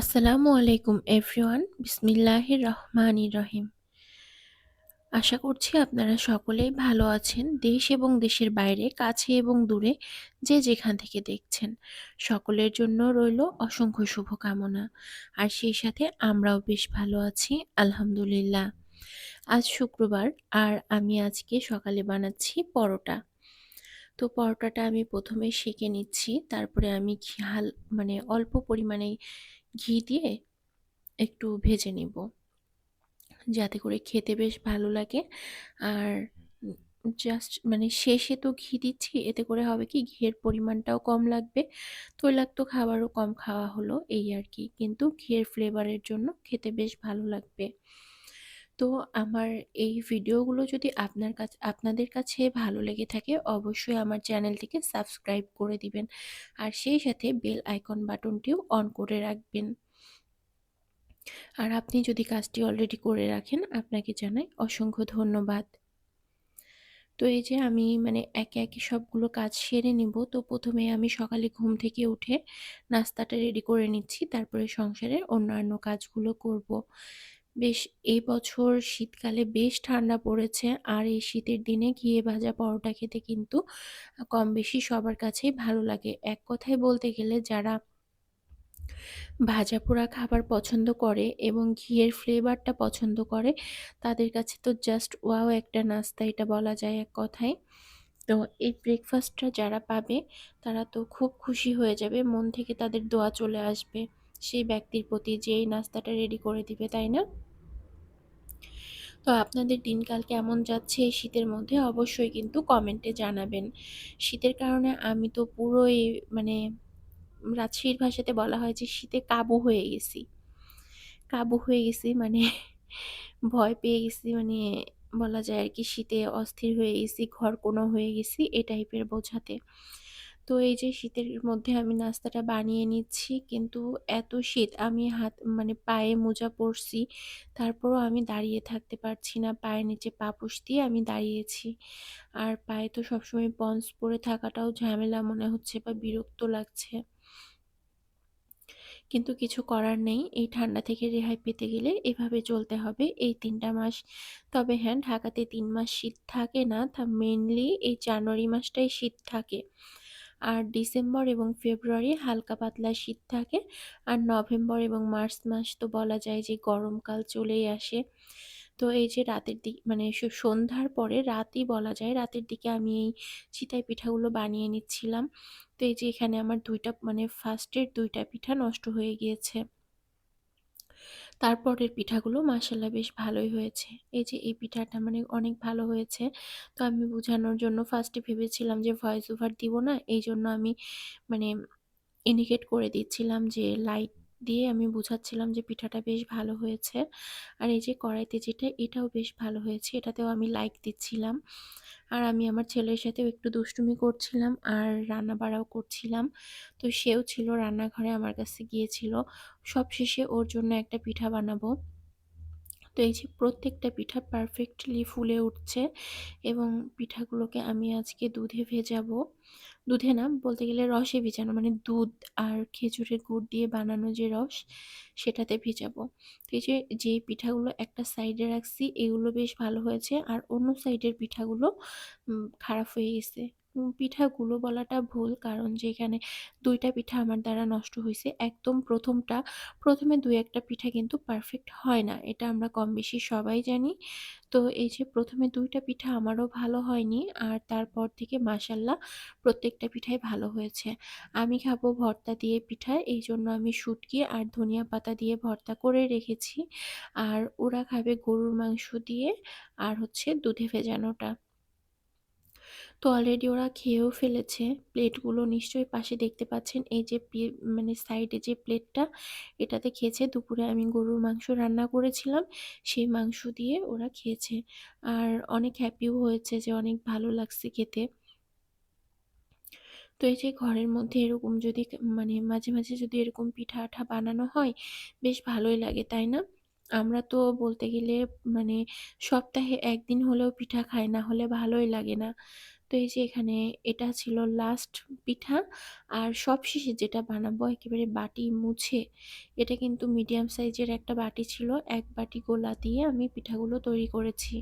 আসসালামু আলাইকুম এভরিওয়ান বিসমিল্লাহির রহমানির রহিম। আশা করছি আপনারা সকলেই ভালো আছেন, দেশ এবং দেশের বাইরে, কাছে এবং দূরে, যে যেখান থেকে দেখছেন। সকলের জন্য রইল অসংখ্য শুভকামনা। আর সেই সাথে আমরাও বেশ ভালো আছি, আলহামদুলিল্লাহ। আজ শুক্রবার, আর আমি আজকে সকালে বানাচ্ছি পরোটা। তো পরোটাটা আমি প্রথমে সেঁকে নিচ্ছি, তারপরে আমি হাল মানে অল্প পরিমাণে ঘি দিয়ে একটু ভেজে নিব। যাতে করে খেতে বেশ ভালো লাগে। আর জাস্ট মানে শেষে তো ঘি দিচ্ছি, এতে করে হবে কি ঘিয়ের পরিমাণটাও কম লাগবে। তৈলাক্ত খাবারও কম খাওয়া হলো, এই আর কি। কিন্তু ঘিয়ের ফ্লেভারের জন্য খেতে বেশ ভালো লাগবে। তো আমার এই ভিডিওগুলো যদি আপনার কাছে, আপনাদের কাছে ভালো লেগে থাকে, অবশ্যই আমার চ্যানেলটিকে সাবস্ক্রাইব করে দিবেন। আর সেই সাথে বেল আইকন বাটনটিও অন করে রাখবেন। আর আপনি যদি কাজটি অলরেডি করে রাখেন, আপনাকে জানাই অসংখ্য ধন্যবাদ। তো এই যে আমি মানে একে একে সবগুলো কাজ সেরে নিব। তো প্রথমে আমি সকালে ঘুম থেকে উঠে নাস্তাটা রেডি করে নিচ্ছি। তারপরে সংসারের অন্যান্য কাজগুলো করব। বেশ, এই বছর শীতকালে বেশ ঠান্ডা পড়েছে। আর এই শীতের দিনে ঘিয়ে ভাজা পরোটা খেতে কিন্তু কম বেশি সবার কাছেই ভালো লাগে। এক কথায় বলতে গেলে যারা ভাজা পোড়া খাবার পছন্দ করে এবং ঘিয়ের ফ্লেভারটা পছন্দ করে, তাদের কাছে তো জাস্ট ওয়াও একটা নাস্তা, এটা বলা যায় এক কথায়। তো এই ব্রেকফাস্টটা যারা পাবে, তারা তো খুব খুশি হয়ে যাবে, মন থেকে তাদের দোয়া চলে আসবে। সেই ব্যক্তির প্রতি যে এই নাস্তাটা রেডি করে দিবে, তাই না? তো আপনাদের দিনকাল কেমন যাচ্ছে শীতের মধ্যে অবশ্যই কিন্তু কমেন্টে জানাবেন। শীতের কারণে আমি তো পুরোই মানে রাজশাহীর ভাষাতে বলা হয় যে শীতে কাবু হয়ে গেছি। কাবু হয়ে গেছি মানে ভয় পেয়ে গেছি মানে বলা যায় আর কি শীতে অস্থির হয়ে গেছি, ঘর কোনো হয়ে গেছি, এ টাইপের বোঝাতে। তো এই যে শীতের মধ্যে আমি নাস্তাটা বানিয়ে নিচ্ছি, কিন্তু এত শীত আমি হাত মানে পায়ে মোজা পরছি, তারপরও আমি দাঁড়িয়ে থাকতে পারছি না। পায়ের নিচে পাপুস দিয়ে আমি দাঁড়িয়েছি। আর পায়ে তো সবসময় পন্স পরে থাকাটাও ঝামেলা মনে হচ্ছে বা বিরক্ত লাগছে। কিন্তু কিছু করার নেই। এই ঠান্ডা থেকে রেহাই পেতে গেলে এভাবে চলতে হবে এই তিনটা মাস। তবে হ্যাঁ ঢাকাতে তিন মাস শীত থাকে না। তা মেনলি এই জানুয়ারি মাসটাই শীত থাকে। আর ডিসেম্বর এবং ফেব্রুয়ারি হালকা পাতলা শীত থাকে। আর নভেম্বর এবং মার্চ মাস তো বলা যায় যে গরমকাল চলেই আসে। তো এই যে রাতের দিক মানে সন্ধ্যার পরে রাতই বলা যায়, রাতের দিকে আমি এই চিতাই পিঠাগুলো বানিয়ে নিচ্ছিলাম। তো এই যে এখানে আমার দুইটা মানে ফার্স্টের দুইটা পিঠা নষ্ট হয়ে গিয়েছে। তারপরের পিঠাগুলো মাসাল্লাহ বেশ ভালোই হয়েছে। এই যে, এই পিঠাটা মানে অনেক ভালো হয়েছে। তো আমি বোঝানোর জন্য ফার্স্টে ভেবেছিলাম যে ভয়েস ওভার দিব না। এই জন্য আমি মানে ইন্ডিকেট করে দিচ্ছিলাম যে লাইট দিয়ে আমি বুঝাচ্ছিলাম যে পিঠাটা বেশ ভালো হয়েছে। আর এই যে কড়াইতে যেটা, এটাও বেশ ভালো হয়েছে। এটাতেও আমি লাইক দিচ্ছিলাম। আর আমি আমার ছেলের সাথেও একটু দুষ্টুমি করছিলাম আর রান্না বাড়াও করছিলাম। তো সেও ছিল রান্নাঘরে আমার কাছে গিয়েছিল। সব শেষে ওর জন্য একটা পিঠা বানাবো। তো এই যে প্রত্যেকটা পিঠা পারফেক্টলি ফুলে উঠছে এবং পিঠাগুলোকে আমি আজকে দুধে ভেজাবো। দুধে না বলতে গেলে রসে ভিজানো মানে দুধ আর খেজুরের গুড় দিয়ে বানানো যে রস, সেটাতে ভিজাবো। এই যে যে পিঠাগুলো একটা সাইডে রাখছি, এগুলো বেশ ভালো হয়েছে, আর অন্য সাইডের পিঠাগুলো খারাপ হয়ে গেছে। পিঠাগুলো বলাটা ভুল। কারণ যেখানে দুইটা পিঠা আমার দ্বারা নষ্ট হয়েছে একদম প্রথমটা, প্রথমে দুই একটা পিঠা কিন্তু পারফেক্ট হয় না। এটা আমরা কম বেশি সবাই জানি। তো এই যে প্রথমে দুইটা পিঠা আমারও ভালো হয়নি, আর তারপর থেকে মাসাল্লাহ প্রত্যেকটা পিঠাই ভালো হয়েছে। আমি খাব ভর্তা দিয়ে পিঠা, এই জন্য আমি শুটকি আর ধনিয়া পাতা দিয়ে ভর্তা করে রেখেছি। আর ওরা খাবে গরুর মাংস দিয়ে, আর হচ্ছে দুধে ভেজানোটা। তো অলরেডি ওরা খেয়েও ফেলেছে। প্লেটগুলো নিশ্চয়ই পাশে দেখতে পাচ্ছেন। এই যে মানে সাইডে যে প্লেটটা এটাতে খেয়েছে। দুপুরে আমি গরুর মাংস রান্না করেছিলাম। সেই মাংস দিয়ে ওরা খেয়েছে। আর অনেক হ্যাপিও হয়েছে যে অনেক ভালো লাগছে খেতে। তো এই যে ঘরের মধ্যে এরকম যদি মানে মাঝে মাঝে যদি এরকম পিঠা আঠা বানানো হয়, বেশ ভালোই লাগে, তাই না? আমরা তো বলতে গেলে মানে সপ্তাহে একদিন হলেও পিঠা খাই, না হলে ভালোই লাগে না। তো এই যে এখানে এটা ছিল লাস্ট পিঠা। আর সব শেষে যেটা বানাবো একেবারে বাটি মুছে, এটা কিন্তু মিডিয়াম সাইজের একটা বাটি ছিল। এক বাটি গোলা দিয়ে আমি পিঠাগুলো তৈরি করেছি।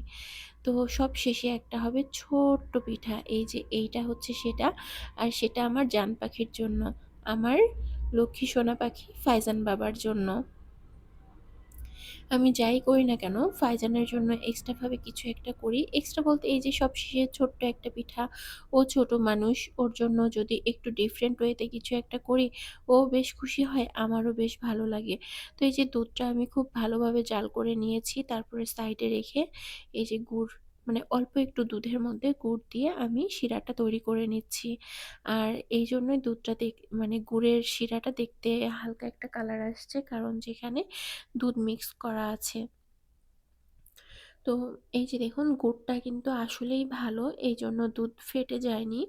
তো সব শেষে একটা হবে ছোট্ট পিঠা। এই যে এইটা হচ্ছে সেটা। আর সেটা আমার জান পাখির জন্য, আমার লক্ষ্মী সোনা পাখি ফাইজান বাবার জন্য। আমি যাই করি না কেন, ফাইজানের জন্য এক্সট্রাভাবে কিছু একটা করি। এক্সট্রা বলতে এই যে সব শেষে ছোট্ট একটা পিঠা, ও ছোট মানুষ, ওর জন্য যদি একটু ডিফারেন্ট ওয়েতে কিছু একটা করি, ও বেশ খুশি হয়, আমারও বেশ ভালো লাগে। তো এই যে দুধটা আমি খুব ভালোভাবে জাল করে নিয়েছি, তারপরে সাইডে রেখে এই যে গুড় মানে অল্প একটু দুধের মধ্যে গুড় দিয়ে আমি শিরাটা তৈরি করে নিচ্ছি। আর এই জন্যই দুধটা দেখ মানে গুড়ের শিরাটা দেখতে হালকা একটা কালার আসছে, কারণ যেখানে দুধ মিক্স করা আছে। তো এই যে দেখুন, গুড়টা কিন্তু আসলেই ভালো, এই জন্য দুধ ফেটে যায়নি।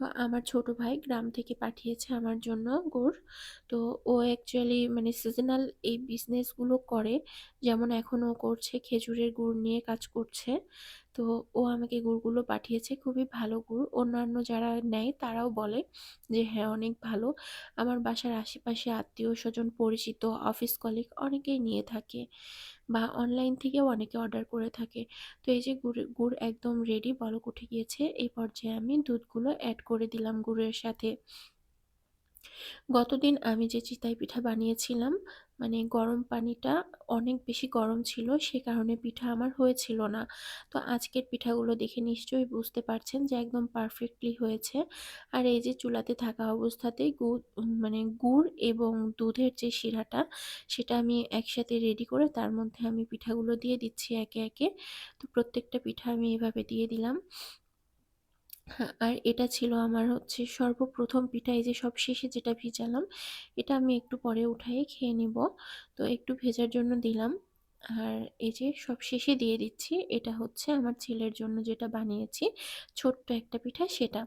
তো আমার ছোট ভাই গ্রাম থেকে পাঠিয়েছে আমার জন্য গুড়। তো ও অ্যাকচুয়ালি মানে সিজনাল এই বিজনেসগুলো করে। যেমন এখন ও করছে খেজুরের গুড় নিয়ে কাজ করছে। তো ও আমাকে গুড়গুলো পাঠিয়েছে, খুবই ভালো গুড়। অন্যান্য যারা নেয় তারাও বলে যে হ্যাঁ অনেক ভালো। আমার বাসার আশেপাশে আত্মীয় স্বজন, পরিচিত, অফিস কলিগ অনেকেই নিয়ে থাকে বা অনলাইন থেকেও অনেকে অর্ডার করে থাকে। তো এই যে গুড় গুড় একদম রেডি বলক উঠে গিয়েছে। এই পর্যায়ে আমি দুধগুলো অ্যাড করে দিলাম গুড়ের সাথে। গতদিন আমি যে চিতাই পিঠা বানিয়েছিলাম মানে গরম পানিটা অনেক বেশি গরম ছিল, সে কারণে পিঠা আমার হয়েছিল না। তো আজকের পিঠাগুলো দেখে নিশ্চয়ই বুঝতে পারছেন যে একদম পারফেক্টলি হয়েছে। আর এই যে চুলাতে থাকা অবস্থাতেই গুড় মানে গুড় এবং দুধের যে শিরাটা, সেটা আমি একসাথে রেডি করে তার মধ্যে আমি পিঠাগুলো দিয়ে দিচ্ছি একে একে। তো প্রত্যেকটা পিঠা আমি এভাবে দিয়ে দিলাম। আর এটা ছিল আমার হচ্ছে সর্বপ্রথম পিঠা, এই যে সব শেষে যেটা ভিজালাম, এটা আমি একটু পরে উঠাই খেয়ে নিব। তো একটু ভেজার জন্য দিলাম। আর এই যে সব শেষে দিয়ে দিচ্ছি, এটা হচ্ছে আমার ছেলের জন্য যেটা বানিয়েছি, ছোট্ট একটা পিঠা সেটা।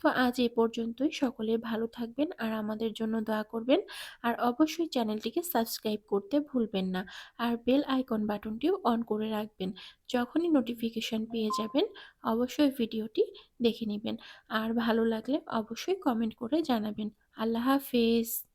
তো আজ এ পর্যন্তই, সকলে ভালো থাকবেন আর আমাদের জন্য দোয়া করবেন। আর অবশ্যই চ্যানেলটিকে সাবস্ক্রাইব করতে ভুলবেন না আর বেল আইকন বাটনটিও অন করে রাখবেন, যখনই নোটিফিকেশান পেয়ে যাবেন, অবশ্যই ভিডিওটি দেখে নেবেন। আর ভালো লাগলে অবশ্যই কমেন্ট করে জানাবেন। আল্লাহ হাফেজ।